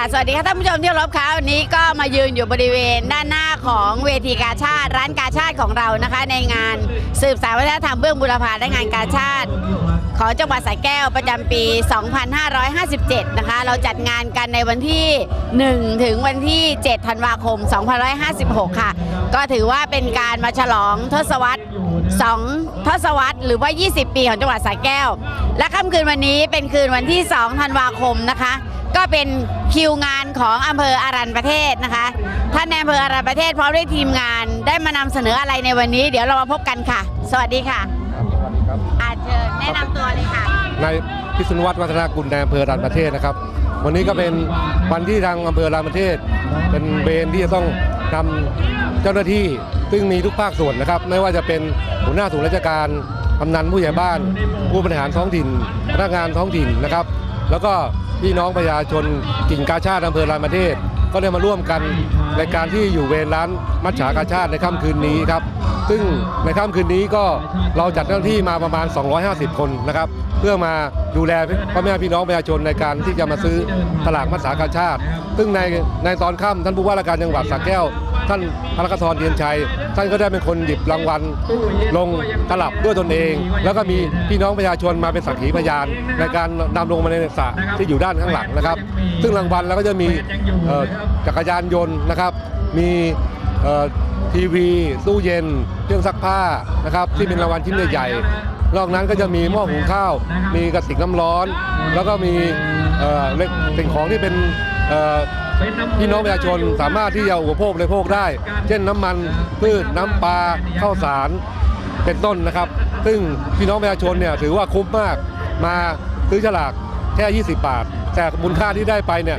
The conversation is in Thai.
ค่ะสวัสดีค่ะท่านผู้ชมที่รพค่ะวันนี้ก็มายืนอยู่บริเวณด้านหน้าของเวทีกาชาติ ร้านกาชาติของเรานะคะ ในงานสืบสานวัฒนธรรมเบื้องบุรพาและงานกาชาติ ของจังหวัดสระแก้วประจำปี 2557 นะคะ เราจัดงานกันในวันที่ 1 ถึงวันที่ 7 ธันวาคม 2556 ค่ะ ก็ถือว่าเป็นการมาฉลองทศวรรษ2ทศวรรษหรือว่า 20 ปีของจังหวัดสระแก้ว และค่ำคืนวันนี้เป็นคืนวันที่ 2 ธันวาคมนะคะ ก็เป็นคิวงานของอำเภออารันประเทศนะคะ ท่านในอำเภออารันประเทศพร้อมด้วยทีมงานได้มานำเสนออะไรในวันนี้ เดี๋ยวเรามาพบกันค่ะ สวัสดีค่ะครับสวัสดีครับอาเชิญแนะนำตัวเลยค่ะ นายพิษณุวัฒน์วัฒนากุลในอำเภอรันประเทศนะครับ วันนี้ก็เป็นวันที่ทางอำเภอรันประเทศ เป็นเวรที่จะต้องนำเจ้าหน้าที่ซึ่งมีทุกภาคส่วนนะครับ ไม่ว่าจะเป็นหัวหน้าส่วนราชการกำนันผู้ใหญ่บ้าน ผู้บริหารท้องถิ่นพนักงานท้องถิ่นนะครับ แล้วก็ พี่น้องประชาชนกิ่งกาชาติอำเภอรานประเทศก็ได้มาร่วมกันในการที่อยู่เวรร้านมัชฉากาชาติในค่ำคืนนี้ครับ ซึ่งในค่ำคืนนี้ก็เราจัดเจ้าหน้าที่มาประมาณ 250 คนนะครับ เพื่อมาดูแลพ่อแม่พี่น้องประชาชนในการที่จะมาซื้อตลาดมัชฉากาชาติ ซึ่งในในตอนค่ำท่านผู้ว่าราชการจังหวัดสระแก้ว ท่านพระกธรเทียนชัย ท่านก็ได้เป็นคนหยิบรางวัลลงตลับด้วยตนเอง แล้วก็มีพี่น้องประชาชนมาเป็นสักขีพยานในการนำลงมาในสระที่อยู่ด้านข้างหลังนะครับ ซึ่งรางวัลแล้วก็จะมีเอ่อจักรยานยนต์นะครับ มีเอ่อทีวีตู้เย็น เครื่องซักผ้านะครับที่เป็นรางวัลชิ้นใหญ่ๆนอกนั้นก็จะมีหม้อหุงข้าว มีกระติกน้ำร้อน แล้วก็มีเอ่อเล็กสิ่งของที่เป็นเอ่อ พี่น้องประชาชนสามารถที่จะอุปโภคบริโภคได้ เช่นน้ำมันพืชน้ำปลาข้าวสารเป็นต้นนะครับ ซึ่งพี่น้องประชาชนเนี่ยถือว่าคุ้มมากมาซื้อฉลากแค่ 20 บาท แต่มูลค่าที่ได้ไปเนี่ย